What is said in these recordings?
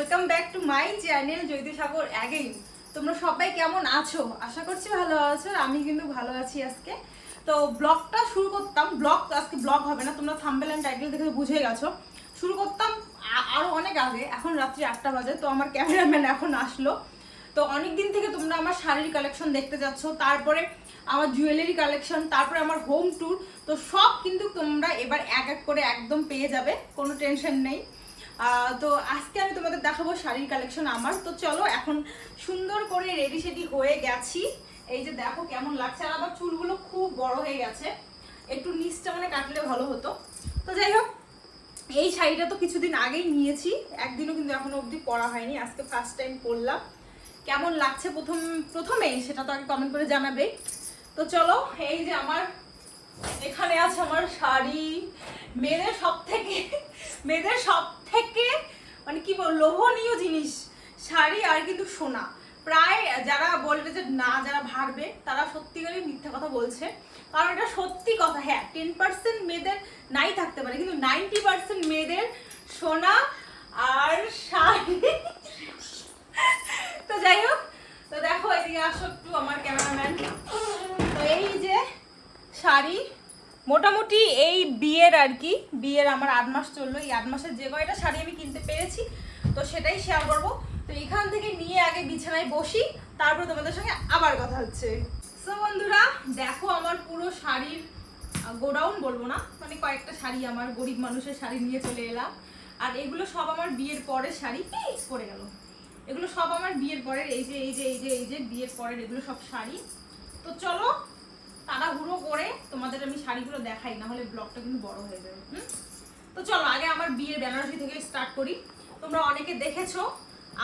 Welcome back to my channel Jyoti Sagar again তোমরা সবাই কেমন আছো? আশা করছি ভালো আছো, আমি কিন্তু ভালো আছি আজকে। তো ব্লগটা শুরু করতাম, ব্লগ আজকে ব্লগ হবে না, তোমরা থাম্বেল অ্যান্ড টাইটেল দেখে বুঝে গেছো। শুরু করতাম আরও অনেক আগে, এখন রাত্রি আটটা বাজে, তো আমার ক্যামেরাম্যান এখন আসলো। তো অনেক দিন থেকে তোমরা আমার শাড়ির কালেকশন দেখতে যাচ্ছ, তারপরে আমার জুয়েলারি কালেকশন তারপরে আমার হোম ট্যুর তো সব কিন্তু তোমরা এবার এক এক করে একদম পেয়ে যাবে, কোনো টেনশন নেই। তো আজকে আমি তোমাদের দেখাবো শাড়ির কালেকশন আমার। তো চলো এখন সুন্দর করে রেডি সেডি হয়ে গেছি। এই যে দেখো কেমন লাগছে। আর আবার চুলগুলো খুব বড় হয়ে গেছে। একটু নিচটা মানে কাটলে ভালো হতো। তো যাই হোক, এই শাড়িটা তো কিছুদিন আগেই নিয়েছি। একদিনও কিন্তু এখনও অবধি পরা হয়নি। আজকে ফার্স্ট টাইম পরলাম। কেমন লাগছে প্রথম প্রথমেই সেটা তো আগে কমেন্ট করে জানাবে। তো চলো, এই যে আমার এখানে আছে আমার শাড়ি। মেয়েদের সব থেকে মেয়েদের সব থেকে মানে কি বল, লোভনীয় জিনিস শাড়ি আর কিন্তু সোনা। প্রায় যারা বলবে যে না, যারা ভাববে, তারা সত্যিকারই মিথ্যা কথা বলছে। কারণ এটা সত্যি কথা হ্যাঁ টেন পার্সেন্ট মেয়েদের নাই থাকতে পারে, কিন্তু নাইনটি পার্সেন্ট মেয়েদের সোনা আর শাড়ি। তো যাই হোক, তো দেখো, এদিকে আসো একটু আমার ক্যামেরাম্যান। তো এই যে শাড়ি মোটামুটি এই বিয়ের আর কি, বিয়ের আমার আট মাস চলল। এই আট মাসের যে কয়টা শাড়ি আমি কিনতে পেরেছি, তো সেটাই শেয়ার করব। তো এখান থেকে নিয়ে আগে বিছানায় বসি, তারপর তোমাদের সঙ্গে আবার কথা হচ্ছে। সো বন্ধুরা, দেখো আমার পুরো শাড়ির গোডাউন বলব না মানে কয়েকটা শাড়ি আমার, গরিব মানুষের শাড়ি নিয়ে চলে এলাম। আর এগুলো সব আমার বিয়ের পরের শাড়ি পরে গেল। এগুলো সব আমার বিয়ের পরের, এই যে এই যে এই যে এই যে বিয়ের পরের এগুলো সব শাড়ি। তো চলো তাড়াহুড়ো করে তোমাদের আমি শাড়িগুলো দেখাই না হলে ব্লগটা কিন্তু বড় হয়ে যাবে? তো চলো, আগে আমার বিয়ের বেনারসি থেকে স্টার্ট করি। তোমরা অনেকে দেখেছ,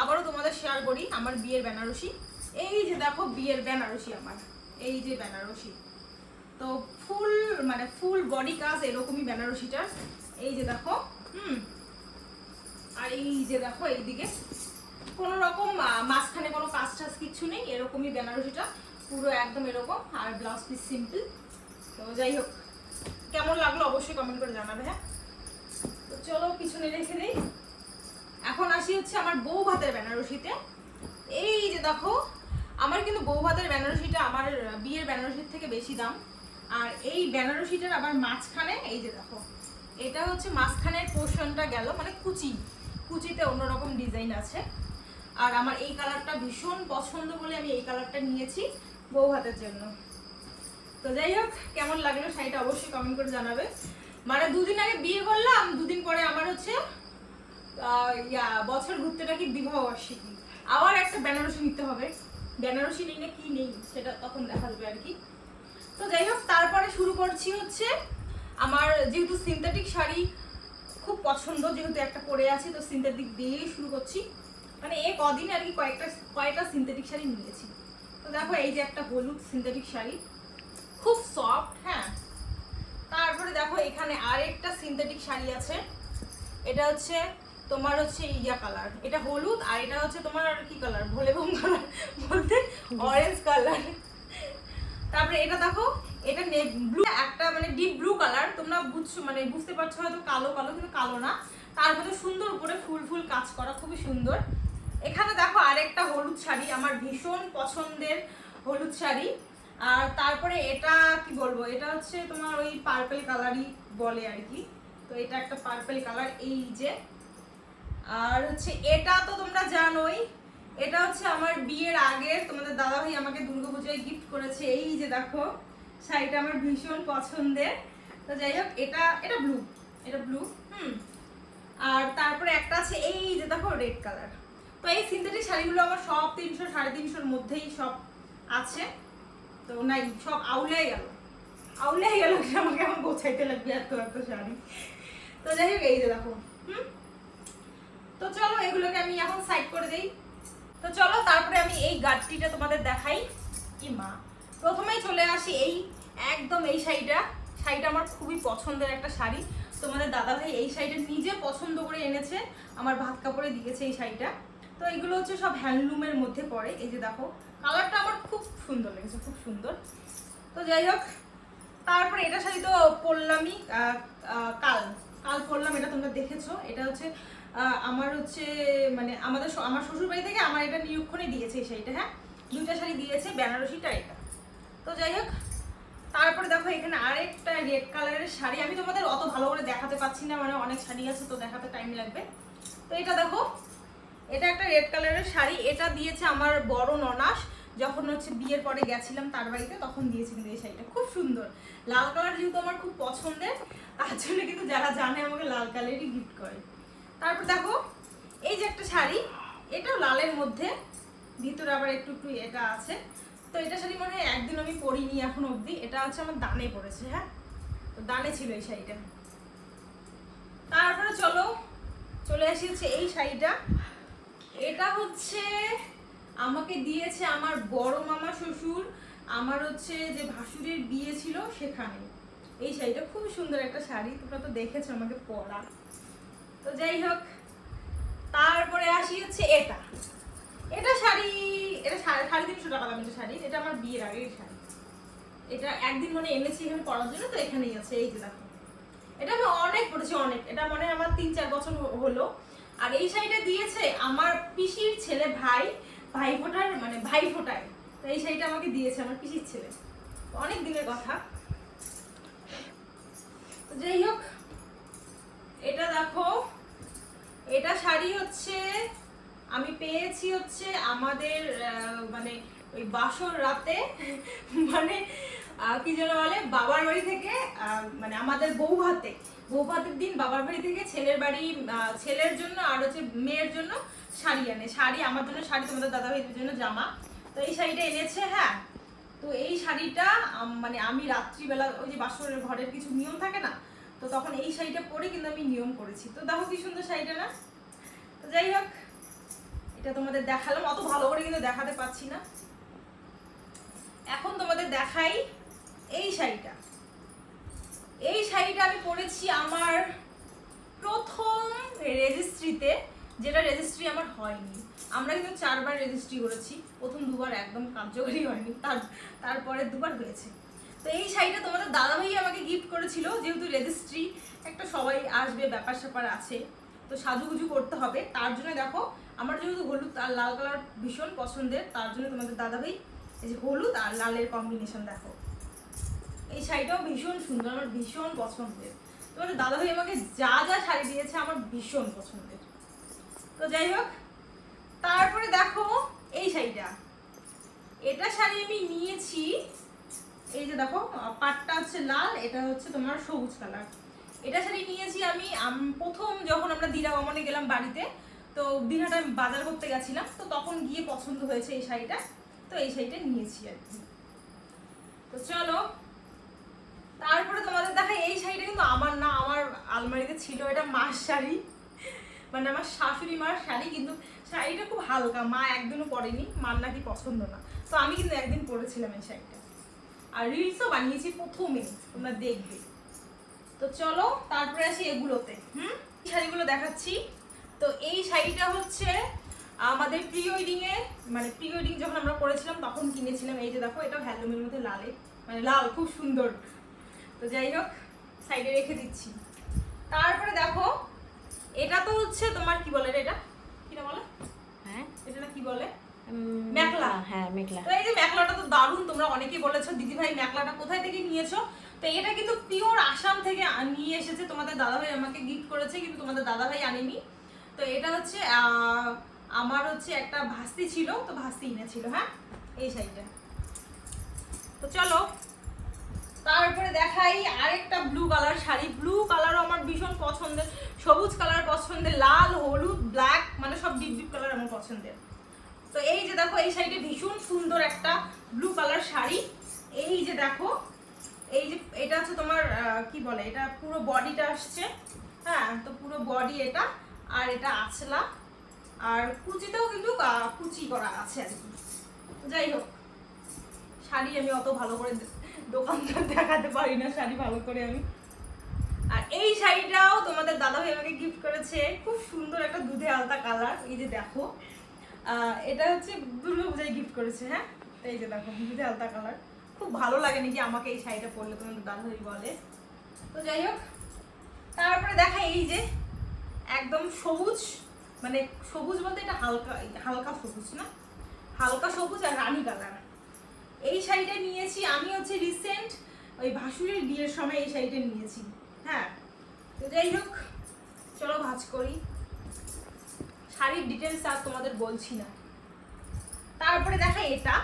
আবারও তোমাদের শেয়ার করি আমার বিয়ের বেনারসি। এই যে দেখো, বিয়ের বেনারসি আমার, এই যে বেনারসি। তো ফুল মানে ফুল বডি কাজ এরকমই বেনারসিটা এই যে দেখো, হুম? আর এই যে দেখো, এইদিকে। কোনো রকম মাঝখানে কোনো কাজ টাজ কিচ্ছু নেই, এরকমই বেনারসিটা। পুরো একদম এরকম, আর ব্লাউজ পিস সিম্পল তো যাই হোক, কেমন লাগল অবশ্যই কমেন্ট করে জানাবে হ্যাঁ? তো চলো, পিছনে রেখে দিই। এখন আসি হচ্ছে আমার বউ ভাতের বেনারসিতে। এই যে দেখো, আমার কিন্তু বউ ভাতের বেনারসিটা আমার বিয়ের বেনারসির থেকে বেশি দাম। আর এই বেনারসিটার আবার মাঝখানে, এই যে দেখো, এটা হচ্ছে মাঝখানের পোর্শনটা গেল মানে কুচি। কুচিতে অন্যরকম ডিজাইন আছে। আর আমার এই কালারটা ভীষণ পছন্দ বলে আমি এই কালারটা নিয়েছি। বউ হাতের জন্য। তো যাই হোক, কেমন লাগল শাড়িটা অবশ্যই কমেন্ট করে জানাবে। মানে দুদিন আগে বিয়ে করলাম, দুদিন পরে আমার হচ্ছে ইয়া, বছর ঘুরতে নাকি বিবাহ বার্ষিকী। আবার একটা বেনারসি নিতে হবে। বেনারসি নেই না কি নেই, সেটা তখন দেখা যাবে আর কি। তো যাই হোক, তারপরে শুরু করছি হচ্ছে, আমার যেহেতু সিনথেটিক শাড়ি খুব পছন্দ, যেহেতু একটা পরে আছি, তো সিনথেটিক দিয়েই শুরু করছি। মানে এ কদিন আর কি কয়েকটা কয়েকটা সিনথেটিক শাড়ি নিয়েছি। তো দেখো এই যে একটা হলুদ সিনথেটিক শাড়ি। খুব সফট হ্যাঁ। তারপরে দেখো এখানে আরেকটা সিনথেটিক শাড়ি আছে। এটা হচ্ছে তোমার হচ্ছে ইয়া কালার এটা হলুদ আর এটা হচ্ছে তোমার আর কি কালার ভোলে বম কালার বলতে অরেঞ্জ কালার তারপরে এটা দেখো, এটা ব্লু একটা মানে ডিপ ব্লু কালার তোমরা বুঝছ মানে বুঝতে পারছ হয়তো কালো কালো, কিন্তু কালো না। তারপরে সুন্দর উপরে ফুল ফুল কাজ করা, খুবই সুন্দর। এখানে দেখো আরেকটা হলুদ শাড়ি, আমার ভীষণ পছন্দের হলুদ শাড়ি। আর তারপরে এটা কি বলব, এটা হচ্ছে তোমার ওই পার্পল কালারই বলে আর কি। তো এটা একটা পার্পেল কালার এই যে। আর হচ্ছে এটা তো তোমরা জানোই, এটা হচ্ছে আমার বিয়ের আগে তোমাদের দাদাভাই আমাকে দুর্গাপূজায় গিফট করেছে। এই যে দেখো, শাড়িটা আমার ভীষণ পছন্দের। তো যাই হোক, এটা এটা ব্লু এটা ব্লু হুম। আর তারপরে একটা আছে, এই যে দেখো রেড কালার তো এই সিনথেটিক শাড়িগুলো আমার সব তিনশো, সাড়ে তিনশোর মধ্যেই সব আছে। তো নাই, সব আউলে গেল। আউলে গেল আমাকে এখন গোছাইতে লাগবে এত এত শাড়ি? তো যাই হোক, এই যে দেখো, হুম? তো চলো এগুলোকে আমি এখন সাইড করে দিই। তো চলো, তারপরে আমি এই গাড়টিটা তোমাদের দেখাই। কি মা? প্রথমেই চলে আসি এই, একদম এই শাড়িটা। শাড়িটা আমার খুবই পছন্দের একটা শাড়ি। তোমাদের দাদা ভাই এই শাড়িটা নিজে পছন্দ করে এনেছে। আমার ভাত কাপড়ে দিয়েছে এই শাড়িটা। তো এগুলো হচ্ছে সব হ্যান্ডলুমের মধ্যে পড়ে। এই যে দেখো কালারটা আমার খুব সুন্দর লেগেছে, খুব সুন্দর। তো যাই হোক, তারপরে এটা শাড়ি তো পরলামই কাল। কাল পরলাম, এটা তোমরা দেখেছ। এটা হচ্ছে আমার হচ্ছে মানে আমাদের আমার শ্বশুর বাড়ি থেকে আমার এটা নিরীক্ষণে দিয়েছে এই শাড়িটা হ্যাঁ? দুইটা শাড়ি দিয়েছে, বেনারসিটা এটা। তো যাই হোক, তারপরে দেখো এখানে আরেকটা রেড কালারের শাড়ি। আমি তোমাদের অত ভালো করে দেখাতে পাচ্ছি না মানে অনেক শাড়ি আছে, তো দেখাতে টাইম লাগবে। তো এটা দেখো এটা একটা রেড কালারের শাড়ি। এটা দিয়েছে আমার বড় ননাস। যখন হচ্ছে বিয়ের পরে গেছিলাম তার বাড়িতে, তখন দিয়েছে কিন্তু এই শাড়িটা। খুব সুন্দর। লাল কালার যেহেতু আমার খুব পছন্দের, তার জন্য কিন্তু যারা জানে আমাকে লাল কালারই গিফট করে। তারপর দেখো, এই যে একটা শাড়ি, এটাও লালের মধ্যে। ভিতরে আবার একটু একটু এটা আছে। তো এটা শাড়ি মনে হয় একদিন আমি পরিনি এখন অবধি। এটা হচ্ছে আমার দানে পড়েছে হ্যাঁ? তো দানে ছিল এই শাড়িটা। তারপরে চলো, চলে আসি হচ্ছে এই শাড়িটা। এটা হচ্ছে, আমাকে দিয়েছে আমার বড় মামা শ্বশুর, আমার হচ্ছে যে ভাসুরের বিয়ে ছিল সেখানে। এই শাড়িটা খুব সুন্দর একটা শাড়ি, তোমরা তো দেখেছ আমাকে পরা। তো যাই হোক, তারপরে আসি হচ্ছে এটা। এটা শাড়ি, এটা সাড়ে তিনশো টাকা দামের শাড়ি, এটা আমার বিয়ের আগের শাড়ি। এটা একদিন মানে এনেছি এখানে পরার জন্য, তো এখানেই আছে, এই যে দেখো। এটা আমি অনেক পড়েছি অনেক। এটা মনে আমার তিন চার বছর হলো। আর এই শাড়িটা দিয়েছে আমার পিসির ছেলে ভাই ভাই ফোটার মানে ভাই ফোটায় তো এই শাড়িটা আমাকে দিয়েছে আমার পিসির ছেলে। অনেক দিনের কথা। যাই হোক, এটা দেখো, এটা শাড়ি হচ্ছে, আমি পেয়েছি হচ্ছে আমাদের মানে ওই বাসর রাতে মানে কি যেন বলে, বাবার বাড়ি থেকে মানে আমাদের বউ ভাতে বউ দিন বাবার বাড়ি থেকে ছেলের বাড়ি ছেলের জন্য আর হচ্ছে মেয়ের জন্য শাড়ি আনে। শাড়ি, আমার জন্য শাড়ি, তোমাদের দাদা ভাইদের জন্য জামা। তো এই শাড়িটা এনেছে হ্যাঁ। তো এই শাড়িটা মানে আমি রাত্রিবেলা ওই যে বাসরের ঘরের কিছু নিয়ম থাকে না, তো তখন এই শাড়িটা পরে কিন্তু আমি নিয়ম করেছি। তো দেখো কি সুন্দর শাড়িটা না? তো যাই হোক, এটা তোমাদের দেখালাম। অত ভালো করে কিন্তু দেখাতে পাচ্ছি না। এখন তোমাদের দেখাই এই শাড়িটা। এই শাড়িটা আমি পরেছি আমার প্রথম রেজিস্ট্রিতে, যেটা রেজিস্ট্রি আমার হয়নি। আমরা কিন্তু চারবার রেজিস্ট্রি করেছি, প্রথম দুবার একদম কার্যকরী হয়নি, তার, তারপরে দুবার হয়েছে। তো এই শাড়িটা তোমাদের দাদাভাই আমাকে গিফট করেছিল, যেহেতু রেজিস্ট্রি, একটা সবাই আসবে, ব্যাপার স্যাপার আছে, তো সাজুগুজু করতে হবে। তার জন্য দেখো, আমার যেহেতু হলুদ আর লাল কালার ভীষণ পছন্দের, তার জন্য তোমাদের দাদাভাই, এই যে হলুদ আর লালের কম্বিনেশন দেখো। এই শাড়িটাও ভীষণ সুন্দর, আমার ভীষণ পছন্দের। তোমাদের দাদাভাই আমাকে যা যা শাড়ি দিয়েছে আমার ভীষণ পছন্দের। তো যাই হোক, তারপরে দেখো এই শাড়িটা। এটা শাড়ি আমি নিয়েছি, এই যে দেখো, পাটটা হচ্ছে লাল, এটা হচ্ছে তোমার সবুজ কালার। এটা শাড়ি নিয়েছি আমি প্রথম যখন আমরা দিরা গমনে গেলাম বাড়িতে, তো দিনহাটা আমি বাজার করতে গেছিলাম, তো তখন গিয়ে পছন্দ হয়েছে এই শাড়িটা, তো এই শাড়িটা নিয়েছি আর কি। তো চলো তারপরে তোমাদের দেখা এই শাড়িটা কিন্তু আমার না, আমার আলমারিতে ছিল, এটা মার শাড়ি। মানে আমার শাশুড়ি মার শাড়ি, কিন্তু শাড়িটা খুব হালকা, মা একদিনও পরেনি, মার নাকি পছন্দ না। তো আমি কিন্তু একদিন পরেছিলাম এই শাড়িটা। আর রিলসও বানিয়েছি প্রথমে, তোমরা দেখবে। তো চলো, তারপরে আসি এগুলোতে, হুম? এই শাড়িগুলো দেখাচ্ছি। তো এই শাড়িটা হচ্ছে আমাদের প্রি ওয়েডিং এ মানে প্রি ওয়েডিং যখন আমরা করেছিলাম তখন কিনেছিলাম। এই যে দেখো এটা হ্যান্ডলুমের মধ্যে লালে মানে লাল, খুব সুন্দর। তো যাই হোক সাইডে রেখে দিচ্ছি। তারপরে দেখো এটা তো হচ্ছে তোমার কি বলে এটা? কিনা বলে? হ্যাঁ। এটা না কি বলে? মেখলা। হ্যাঁ মেঘলা তো এই যে মেখলাটা তো দারুণ তোমরা অনেকেই বলেছ দিদি ভাই মেখলাটা কোথায় থেকে নিয়েছো? তো এটা কিন্তু পিওর আসাম থেকে নিয়ে এসেছে তোমাদের দাদাভাই আমাকে গিফট করেছে কিন্তু তোমাদের দাদাভাই আনেনি। তো এটা হচ্ছে আহ, আমার হচ্ছে একটা ভাস্তি ছিল তো ভাস্তি এনেছিল হ্যাঁ? এই শাড়িটা তো চলো তারপরে দেখাই আরেকটা ব্লু কালার শাড়ি। ব্লু কালারও আমার ভীষণ পছন্দের। সবুজ কালার পছন্দের, লাল, হলুদ ব্ল্যাক মানে সব ডিপ ডিপ কালার আমার পছন্দের। তো এই যে দেখো, এই শাড়িটা ভীষণ সুন্দর একটা ব্লু কালার শাড়ি। এই যে দেখো, এই যে এটা হচ্ছে তোমার কি বলে, এটা পুরো বডিটা আসছে। হ্যাঁ তো পুরো বডি এটা, আর এটা আছলা আর কুচিতেও কিন্তু কুচি করা আছে আর কি। যাই হোক, শাড়ি আমি অত ভালো করে দোকানদার দেখাতে পারি না, শাড়ি ভালো করে আমি। আর এই শাড়িটাও তোমাদের দাদাভাই আমাকে গিফট করেছে। খুব সুন্দর একটা দুধে আলতা কালার এই যে দেখো। এটা হচ্ছে দুর্গাপূজায় গিফট করেছে হ্যাঁ? এই যে দেখো দুধে আলতা কালার খুব ভালো লাগে নাকি আমাকে এই শাড়িটা পরলে, তোমাদের দাদাভাই বলে। তো যাই হোক, তারপরে দেখা এই যে একদম সবুজ মানে সবুজ বলতে এটা হালকা হালকা সবুজ না? হালকা সবুজ আর রানী কালার এই শাড়িটা নিয়েছি। আমি হচ্ছে রিসেন্ট ওই ভাসুরের বিয়ের সময় এই শাড়িটা নিয়েছি। হ্যাঁ তো যাই হোক, চলো ভাজ করি। শাড়ির ডিটেলস আর তোমাদের বলছি না। তারপরে দেখা এটা।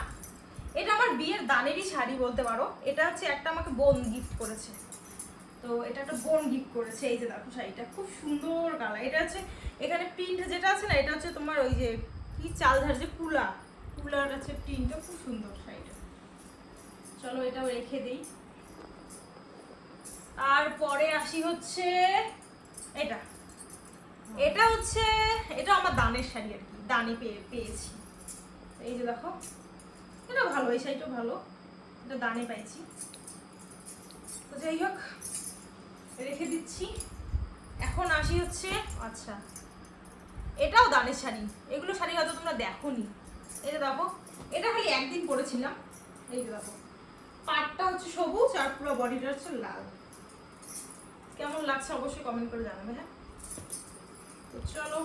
এটা আমার বিয়ের দানেরই শাড়ি বলতে পারো। এটা হচ্ছে একটা আমাকে বোন গিফট করেছে। তো এটা একটা বোন গিফট করেছে। এই যে দেখো শাড়িটা, খুব সুন্দর কালার এটা হচ্ছে, এখানে প্রিন্ট যেটা আছে না, এটা হচ্ছে তোমার ওই যে কি চালধার যে কুলা। কুলার আছে প্রিন্টটা খুব সুন্দর শাড়িটা। চলো এটাও রেখে দিই। তারপরে আসি হচ্ছে এটা। এটা হচ্ছে এটা আমার দানের শাড়ি আর কি দানে পেয়ে, পেয়েছি। এই যে দেখো, এটা ভালো, এই শাড়িটাও ভালো, এটা দানে পাইছি। তো যাই হোক, রেখে দিচ্ছি। এখন আসি হচ্ছে আচ্ছা এটাও দানের শাড়ি, এগুলো শাড়ি হয়তো তোমরা দেখোনি। এই যে দেখো, এটা খালি একদিন পরেছিলাম। এই যে দেখো পাটটা হচ্ছে সবুজ আর পুরো বডিটা হচ্ছে লাল। কেমন লাগছে অবশ্যই কমেন্ট করে জানাবে হ্যাঁ? তো চলো,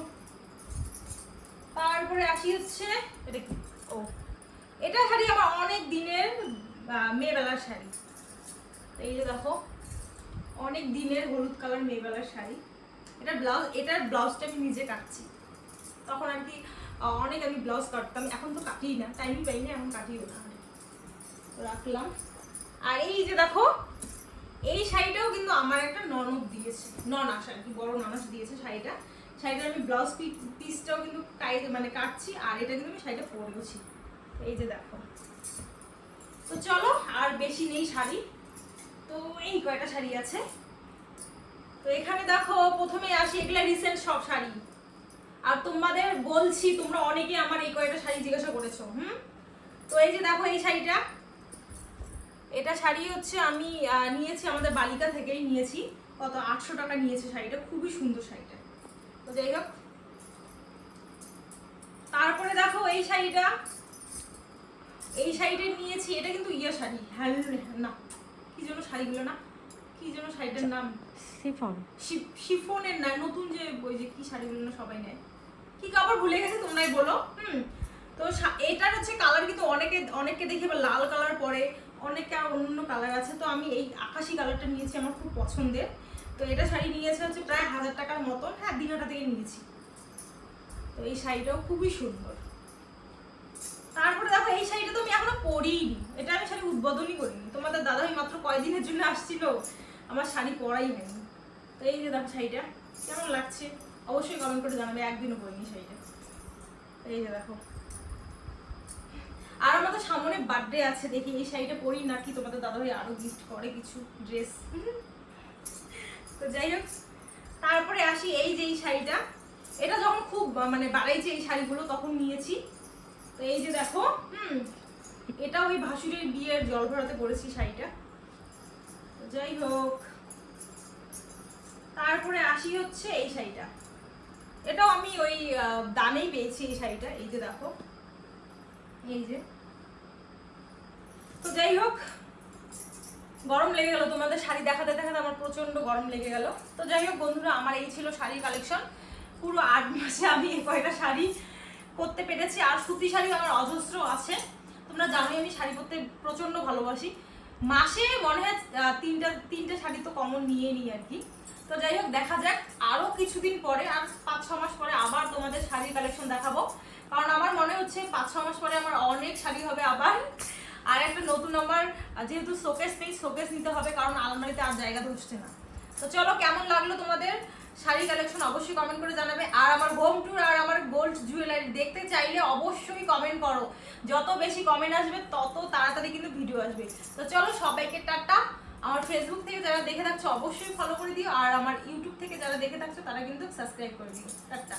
তারপরে আসি হচ্ছে, এটা কি? ও, এটা শাড়ি আমার অনেক দিনের মেয়েবেলার শাড়ি। এই যে দেখো, অনেক দিনের হলুদ কালার মেয়েবেলার শাড়ি। এটা ব্লাউজ, এটার ব্লাউজটা আমি নিজে কাটছি। তখন আর কি অনেক আমি ব্লাউজ কাটতাম, এখন তো কাটিই না টাইমই পাই না এখন কাটিও না। রাখলাম। আর এই যে দেখো, এই শাড়িটাও কিন্তু আমার একটা ননদ দিয়েছে ননাস আর কি, বড় ননাস দিয়েছে শাড়িটা। শাড়িটা আমি ব্লাউজ পিসটাও কিন্তু মানে কাটছি, আর এটা কিন্তু আমি শাড়িটা পরেওছি এই যে দেখো। তো চলো, আর বেশি নেই শাড়ি। তো এই কয়টা শাড়ি আছে? তো এখানে দেখো প্রথমে আসি, এগুলা রিসেন্ট সব শাড়ি। আর তোমাদের বলছি, তোমরা অনেকে আমার এই কয়টা শাড়ি জিজ্ঞাসা করেছ, হুম? তো এই যে দেখো, এই শাড়িটা। এটা শাড়ি হচ্ছে আমি নিয়েছি আমাদের বালিকা থেকেই নিয়েছি। কত আটশো টাকা নিয়েছে শাড়িটা খুবই সুন্দর শাড়িটা। তো যাই হোক। তারপরে দেখো এই শাড়িটা। এই শাড়িটা নিয়েছি এটা কিন্তু ইয়ে শাড়ি হ্যাঁ না কি যেন শাড়িগুলো না কি যেন শাড়িটার নাম? সিফন শি- শিফনের না নতুন যে ওই যে কি শাড়িগুলো না সবাই নেয়। কি কাপড় ভুলে গেছে তোমরাই বলো। হুম তো এটার হচ্ছে কালার কিন্তু অনেকে অনেককে দেখি লাল কালার পরে। অনেকে অন্য কালার আছে। তো আমি এই আকাশি কালারটা নিয়েছি আমার খুব পছন্দের। তো এটা শাড়ি নিয়েছে হচ্ছে প্রায় হাজার টাকার মতন। হ্যাঁ দিনাটা থেকে নিয়েছি। তো এই শাড়িটাও খুবই সুন্দর। তারপরে দেখো, এই শাড়িটা তো আমি এখনও পরিনি এটা আমি শাড়ি উদ্বোধনই করিনি। তোমাদের দাদা এই মাত্র কয়দিনের জন্য আসছিল। আমার শাড়ি পরাই হয়নি। তো এই যে দেখো শাড়িটা, কেমন লাগছে? অবশ্যই কমেন্ট করে জানাবে। একদিনও পরিনি শাড়িটা। এই যে দেখো। আর আমাদের সামনে বার্থডে আছে, দেখি এই শাড়িটা পরি নাকি তোমাদের দাদা ভাই আরও গিফট করে কিছু ড্রেস তো যাই হোক, তারপরে আসি এই যে এই শাড়িটা। এটা যখন খুব মানে বাড়াইছে এই শাড়িগুলো তখন নিয়েছি। তো এই যে দেখো, হুম, এটা ওই ভাসুরের বিয়ের জল ভরাতে পরেছি শাড়িটা। তো যাই হোক, তারপরে আসি হচ্ছে এই শাড়িটা। এটাও আমি ওই দামেই পেয়েছি এই শাড়িটা, এই যে দেখো। এই যে। তো যাই হোক, গরম লেগে গেল তোমাদের শাড়ি দেখাতে দেখাতে আমার প্রচণ্ড গরম লেগে গেল। তো যাই হোক বন্ধুরা, আমার এই ছিল শাড়ির কালেকশন পুরো আট মাসে আমি এই কয়টা শাড়ি করতে পেরেছি। আর সুতি শাড়ি আমার অজস্র আছে। তোমরা জানোই আমি শাড়ি পরতে প্রচণ্ড ভালোবাসি। মাসে মনে হয় তিনটা, তিনটে শাড়ি তো কমন নিয়ে নিই আর কি। তো যাই হোক, দেখা যাক আরও কিছুদিন পরে, আর পাঁচ, ছ মাস পরে আবার তোমাদের শাড়ির কালেকশন দেখাবো। কারণ আমার মনে হচ্ছে পাঁচ ছ মাস পরে আমার অনেক শাড়ি হবে আবার। আর একটা নতুন আমার যেহেতু শোকেস নেই শোকেস নিতে হবে, কারণ আলমারিতে আর জায়গা ধরছে না। তো চলো, কেমন লাগল তোমাদের? শাড়ি কালেকশন অবশ্যই কমেন্ট করে জানাবে। আর আমার হোম ট্যুর আর আমার গোল্ড জুয়েলারি দেখতে চাইলে অবশ্যই কমেন্ট করো। যত বেশি কমেন্ট আসবে, তত তাড়াতাড়ি কিন্তু ভিডিও আসবে। তো চলো, সবাইকে টাটা। আমার ফেসবুক থেকে যারা দেখে থাকছো, অবশ্যই ফলো করে দিও। আর আমার ইউটিউব থেকে যারা দেখে থাকছো, তারা কিন্তু সাবস্ক্রাইব করে দিও। টাটা।